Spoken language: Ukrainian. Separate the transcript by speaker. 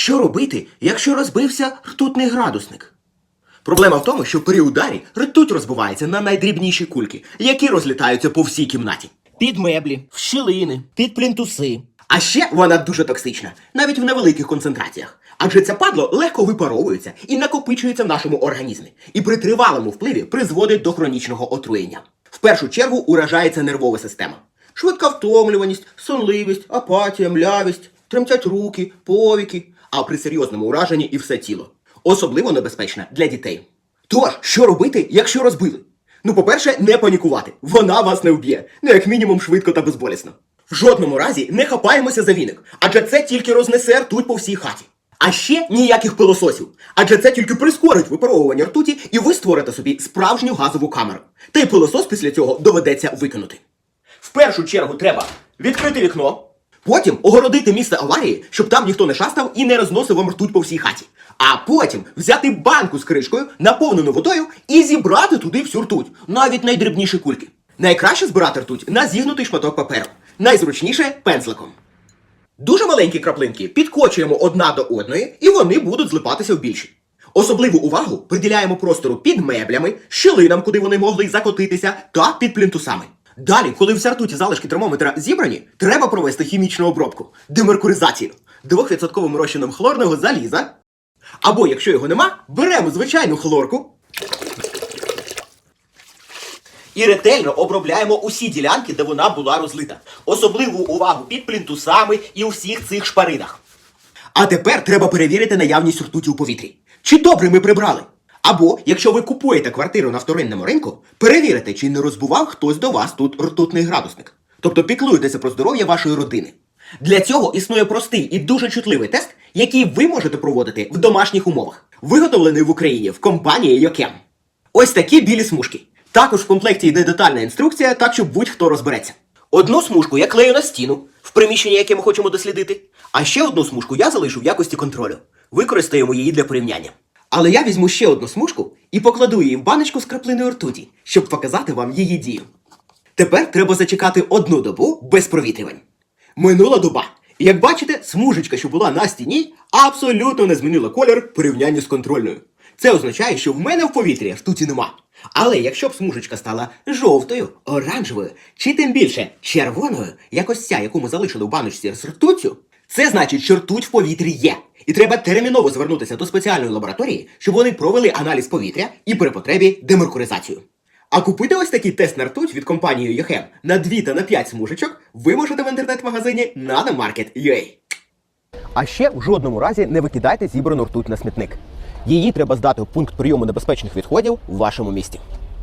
Speaker 1: Що робити, якщо розбився ртутний градусник? Проблема в тому, що при ударі ртуть розбивається на найдрібніші кульки, які розлітаються по всій кімнаті. Під меблі, в щілини, під плінтуси. А ще вона дуже токсична, навіть в невеликих концентраціях. Адже це падло легко випаровується і накопичується в нашому організмі, і при тривалому впливі призводить до хронічного отруєння. В першу чергу уражається нервова система. Швидка втомлюваність, сонливість, апатія, млявість, тремтять руки, повіки, а при серйозному ураженні і все тіло. Особливо небезпечна для дітей. Тож, що робити, якщо розбили? Ну, по-перше, не панікувати. Вона вас не вб'є, ну як мінімум швидко та безболісно. В жодному разі не хапаємося за віник, адже це тільки рознесе ртуть по всій хаті. А ще ніяких пилососів, адже це тільки прискорить випаровування ртуті, і ви створите собі справжню газову камеру. Та й пилосос після цього доведеться викинути. В першу чергу треба відкрити вікно, потім огородити місце аварії, щоб там ніхто не шастав і не розносив вам ртуть по всій хаті. А потім взяти банку з кришкою, наповнену водою, і зібрати туди всю ртуть, навіть найдрібніші кульки. Найкраще збирати ртуть на зігнутий шматок паперу, найзручніше пензликом. Дуже маленькі краплинки підкочуємо одна до одної, і вони будуть злипатися в більші. Особливу увагу приділяємо простору під меблями, щілинам, куди вони могли закотитися, та під плінтусами. Далі, коли вся ртуть і залишки термометра зібрані, треба провести хімічну обробку демеркуризацію 2% розчином хлорного заліза. Або, якщо його нема, беремо звичайну хлорку і ретельно обробляємо усі ділянки, де вона була розлита. Особливу увагу під плінтусами і у всіх цих шпаринах. А тепер треба перевірити наявність ртуті у повітрі. Чи добре ми прибрали? Або, якщо ви купуєте квартиру на вторинному ринку, перевірите, чи не розбував хтось до вас тут ртутний градусник. Тобто піклуєтеся про здоров'я вашої родини. Для цього існує простий і дуже чутливий тест, який ви можете проводити в домашніх умовах, виготовлений в Україні в компанії Йокем. Ось такі білі смужки. Також в комплекті йде детальна інструкція, так щоб будь-хто розбереться. Одну смужку я клею на стіну в приміщенні, яке ми хочемо дослідити. А ще одну смужку я залишу в якості контролю. Використаємо її для порівняння. Але я візьму ще одну смужку і покладу її в баночку з краплиною ртуті, щоб показати вам її дію. Тепер треба зачекати одну добу без провітрювань. Минула доба. Як бачите, смужечка, що була на стіні, абсолютно не змінила колір порівнянні з контрольною. Це означає, що в мене в повітрі ртуті нема. Але якщо б смужечка стала жовтою, оранжевою чи тим більше червоною, як ось ця, яку ми залишили в баночці з ртуттю, це значить, що ртуть в повітрі є. І треба терміново звернутися до спеціальної лабораторії, щоб вони провели аналіз повітря і при потребі демеркуризацію. А купити ось такий тест на ртуть від компанії Йохем на 2 та на 5 смужечок ви можете в інтернет-магазині NanoMarket.ua. А ще в жодному разі не викидайте зібрану ртуть на смітник. Її треба здати у пункт прийому небезпечних відходів у вашому місті.